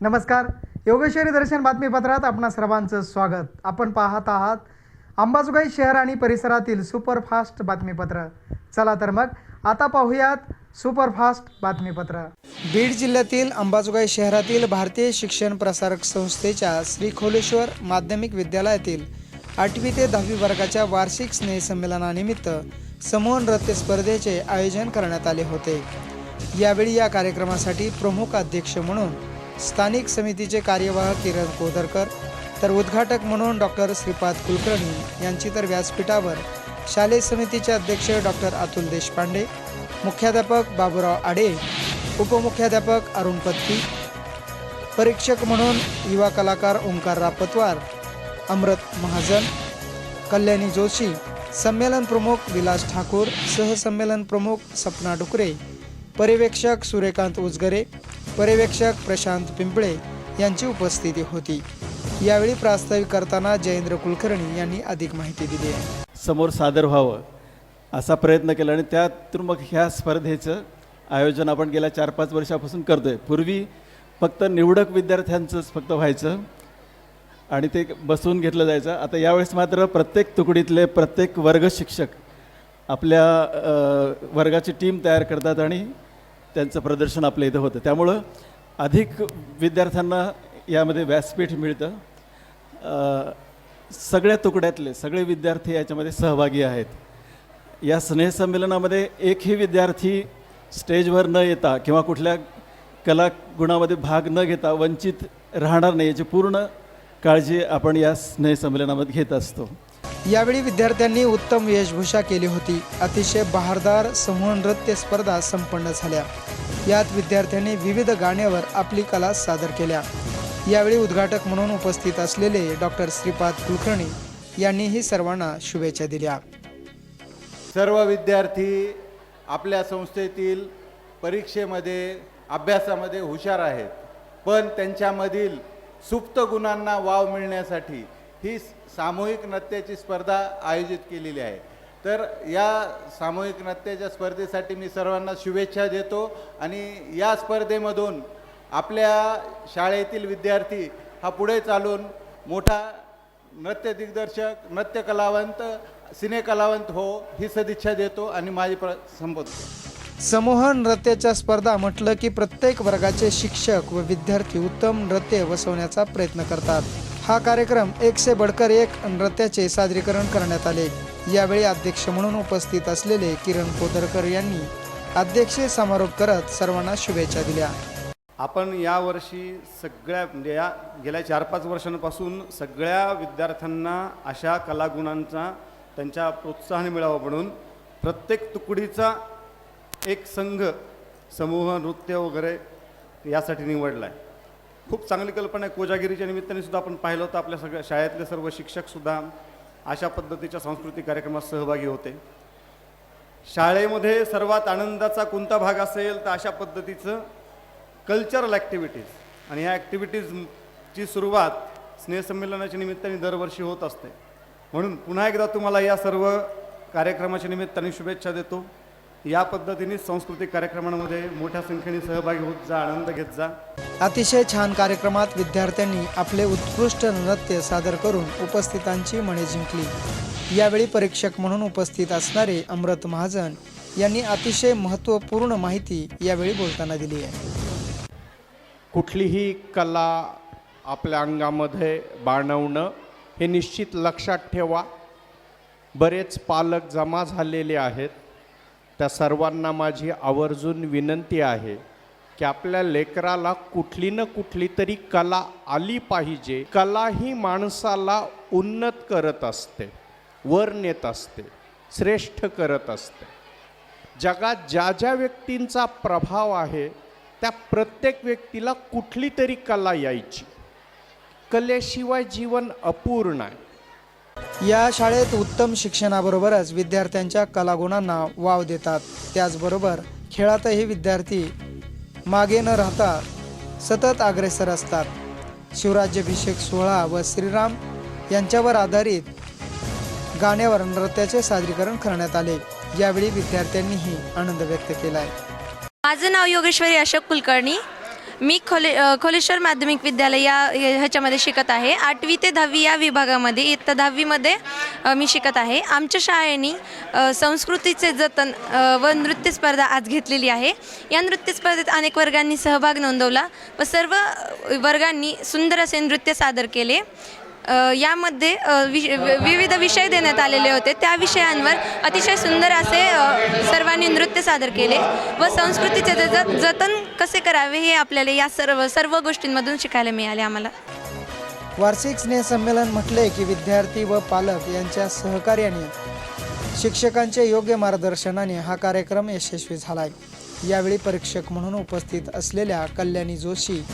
नमस्कार. योगेश्वरी दर्शन बातमीपत्रात आपणा सर्वांचं स्वागत. आपण पाहत आहात अंबाजोगाई शहर आणि परिसरातील सुपरफास्ट बातमीपत्र. चला तर मग आता पाहूयात सुपरफास्ट बातमीपत्र. बीड जिल्ह्यातील अंबाजोगाई शहरातील भारतीय शिक्षण प्रसारक संस्थेच्या श्री खोलेश्वर माध्यमिक विद्यालयातील आठवी ते दहावी वर्गाच्या वार्षिक स्नेहसंमेलनानिमित्त समूह नृत्य स्पर्धेचे आयोजन करण्यात आले होते. यावेळी या कार्यक्रमासाठी प्रमुख अध्यक्ष म्हणून स्थानिक समितीचे कार्यवाह किरण कोदरकर तर उद्घाटक म्हणून डॉक्टर श्रीपाद कुलकर्णी यांची तर व्यासपीठावर शालेय समितीचे अध्यक्ष डॉक्टर अतुल देशपांडे मुख्याध्यापक बाबूराव आडे उपमुख्याध्यापक अरुण पत्की परीक्षक म्हणून युवा कलाकार ओंकार रापतवार अमृत महाजन कल्याणी जोशी संमेलन प्रमुख विलास ठाकूर सहसंमेलन प्रमुख सपना डुकरे पर्यवेक्षक सूर्यकांत उजगरे पर्यवेक्षक प्रशांत पिंपळे यांची उपस्थिती होती. यावेळी प्रास्ताविक करताना जयेंद्र कुलकर्णी यांनी अधिक माहिती दिली. आहे समोर सादर व्हावं असा प्रयत्न केला आणि त्यातून मग ह्या स्पर्धेचं आयोजन आपण गेल्या चार पाच वर्षापासून करतो आहे पूर्वी फक्त निवडक विद्यार्थ्यांचंच फक्त व्हायचं आणि ते बसवून घेतलं जायचं. आता यावेळेस मात्र प्रत्येक तुकडीतले प्रत्येक वर्ग शिक्षक आपल्या वर्गाची टीम तयार करतात आणि त्यांचं प्रदर्शन आपल्या इथं होतं. त्यामुळं अधिक विद्यार्थ्यांना यामध्ये व्यासपीठ मिळतं. सगळ्या तुकड्यातले सगळे विद्यार्थी याच्यामध्ये सहभागी आहेत. या स्नेहसंमेलनामध्ये एकही विद्यार्थी स्टेजवर न येता किंवा कुठल्या कला गुणामध्ये भाग न घेता वंचित राहणार नाही याची पूर्ण काळजी आपण या स्नेहसंमेलनामध्ये घेत असतो. यावेळी विद्यार्थ्यांनी उत्तम वेशभूषा केली होती. अतिशय बहारदार समूह नृत्य स्पर्धा संपन्न झाल्या. यात विद्यार्थ्यांनी विविध गाण्यावर आपली कला सादर केल्या. यावेळी उद्घाटक म्हणून उपस्थित असलेले डॉक्टर श्रीपाद कुलकर्णी यांनीही सर्वांना शुभेच्छा दिल्या. सर्व विद्यार्थी आपल्या संस्थेतील परीक्षेमध्ये अभ्यासामध्ये हुशार आहेत. पण त्यांच्यामधील सुप्त गुणांना वाव मिळण्यासाठी ही सामूहिक नृत्याची स्पर्धा आयोजित केलेली आहे. तर या सामूहिक नृत्याच्या स्पर्धेसाठी मी सर्वांना शुभेच्छा देतो आणि या स्पर्धेमधून आपल्या शाळेतील विद्यार्थी हा पुढे चालून मोठा नृत्य दिग्दर्शक नृत्य कलावंत सिने कलावंत हो ही सदिच्छा देतो आणि माझी प्र संबोधतो. समूह नृत्याच्या स्पर्धा म्हटलं की प्रत्येक वर्गाचे शिक्षक व विद्यार्थी उत्तम नृत्य बसवण्याचा प्रयत्न करतात. हा कार्यक्रम एक से बडकर एक नृत्याचे सादरीकरण करण्यात आले. यावेळी अध्यक्ष म्हणून उपस्थित असलेले किरण कोदरकर यांनी अध्यक्षीय समारोप करत सर्वांना शुभेच्छा दिल्या. आपण यावर्षी सगळ्या म्हणजे या गेल्या चार पाच वर्षांपासून सगळ्या विद्यार्थ्यांना अशा कलागुणांचा त्यांच्या प्रोत्साहन मिळावं म्हणून प्रत्येक तुकडीचा एक संघ समूह नृत्य वगैरे यासाठी निवडला आहे खूप चांगली कल्पना आहे. कोजागिरीच्या निमित्ताने सुद्धा आपण पाहिलं होतं. आपल्या सगळ्या शाळेतले सर्व शिक्षकसुद्धा अशा पद्धतीच्या सांस्कृतिक कार्यक्रमात सहभागी होते. शाळेमध्ये सर्वात आनंदाचा कोणता भाग असेल तर अशा पद्धतीचं कल्चरल ॲक्टिव्हिटीज आणि ह्या ॲक्टिव्हिटीजची सुरुवात स्नेहसंमेलनाच्या निमित्ताने दरवर्षी होत असते. म्हणून पुन्हा एकदा तुम्हाला या सर्व कार्यक्रमाच्या निमित्ताने शुभेच्छा देतो. या पद्धतीने सांस्कृतिक कार्यक्रमांमध्ये मोठ्या संख्येने सहभागी होत जा आनंद घेत जा. अतिशय छान कार्यक्रमात विद्यार्थ्यांनी आपले उत्कृष्ट नृत्य सादर करून उपस्थितांची मने जिंकली. यावेळी परीक्षक म्हणून उपस्थित असणारे अमृत महाजन यांनी अतिशय महत्त्वपूर्ण माहिती यावेळी बोलताना दिली आहे. कुठलीही कला आपल्या अंगामध्ये बाणवणं हे निश्चित लक्षात ठेवा. बरेच पालक जमा झालेले आहेत. त्या सर्वांना माझी आवर्जून विनंती आहे. की आपल्या लेकराला कुठली न कुठली तरी कला आली पाहिजे. कला ही माणसाला उन्नत करत असते वर नेत असते श्रेष्ठ करत असते. जगात ज्या ज्या व्यक्तींचा प्रभाव आहे त्या प्रत्येक व्यक्तीला कुठली तरी कला यायची. कलेशिवाय जीवन अपूर्ण आहे. या शाळेत उत्तम शिक्षणाबरोबरच विद्यार्थ्यांच्या कलागुणांना वाव देतात. त्याचबरोबर खेळातही विद्यार्थी मागे न राहता सतत अग्रेसर असतात. शिवराज्याभिषेक सोहळा व श्रीराम यांच्यावर आधारित गाण्यावर नृत्याचे सादरीकरण करण्यात आले. यावेळी विद्यार्थ्यांनीही आनंद व्यक्त केला आहे माझं नाव योगेश्वरी अशोक कुलकर्णी. मी खोले खोलेश्वर माध्यमिक विद्यालय या ह्याच्यामध्ये शिकत आहे. आठवी ते दहावी या विभागामध्ये इयत्ता दहावीमध्ये मी शिकत आहे. आमच्या शाळेने संस्कृतीचे जतन व नृत्य स्पर्धा आज घेतलेली आहे. या नृत्य स्पर्धेत अनेक वर्गांनी सहभाग नोंदवला व सर्व वर्गांनी सुंदर असे नृत्य सादर केले. यामध्ये वि वि- विविध विषय देण्यात आलेले होते. त्या विषयांवर अतिशय सुंदर असे सर्वांनी नृत्य सादर केले व संस्कृतीचे जतन कसे करावे हे आपल्याला या सर्व सर्व गोष्टींमधून शिकायला मिळाले आम्हाला. वार्षिक स्नेहसंमेलन म्हटले की विद्यार्थी व पालक यांच्या सहकार्याने शिक्षकांच्या योग्य मार्गदर्शनाने हा कार्यक्रम यशस्वी झालाय. यावेळी परीक्षक म्हणून उपस्थित असलेल्या कल्याणी जोशी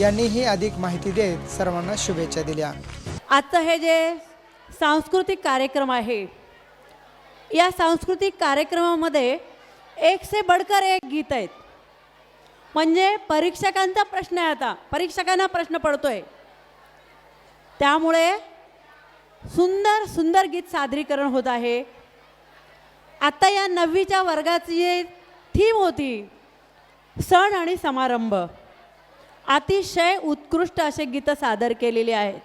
यांनीही अधिक माहिती देत सर्वांना शुभेच्छा दिल्या. आजचं हे जे सांस्कृतिक कार्यक्रम आहे या सांस्कृतिक कार्यक्रमामध्ये एक से बडकर एक गीत आहेत. म्हणजे परीक्षकांचा प्रश्न आहे आता परीक्षकांना प्रश्न पडतोय. त्यामुळे सुंदर सुंदर गीत सादरीकरण होत आहे. आता या नववीच्या वर्गाची थीम होती सण आणि समारंभ. अतिशय उत्कृष्ट असे गीतं सादर केलेली आहेत.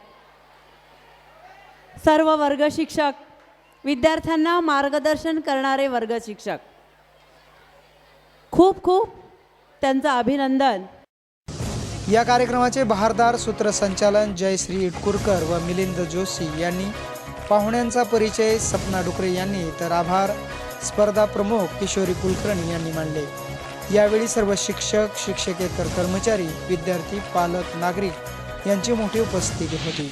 सर्व वर्ग शिक्षक विद्यार्थ्यांना मार्गदर्शन करणारे वर्ग शिक्षक. खूप खूप त्यांचं अभिनंदन. या कार्यक्रमाचे बहारदार सूत्रसंचालन जयश्री इटकुरकर व मिलिंद जोशी यांनी पाहुण्यांचा परिचय सपना डुकरे यांनी तर आभार. स्पर्धा प्रमुख किशोरी कुलकर्णी यांनी मांडले. यावेळी सर्व शिक्षक शिक्षकेतर कर्मचारी विद्यार्थी पालक नागरिक यांची मोठी उपस्थिती होती.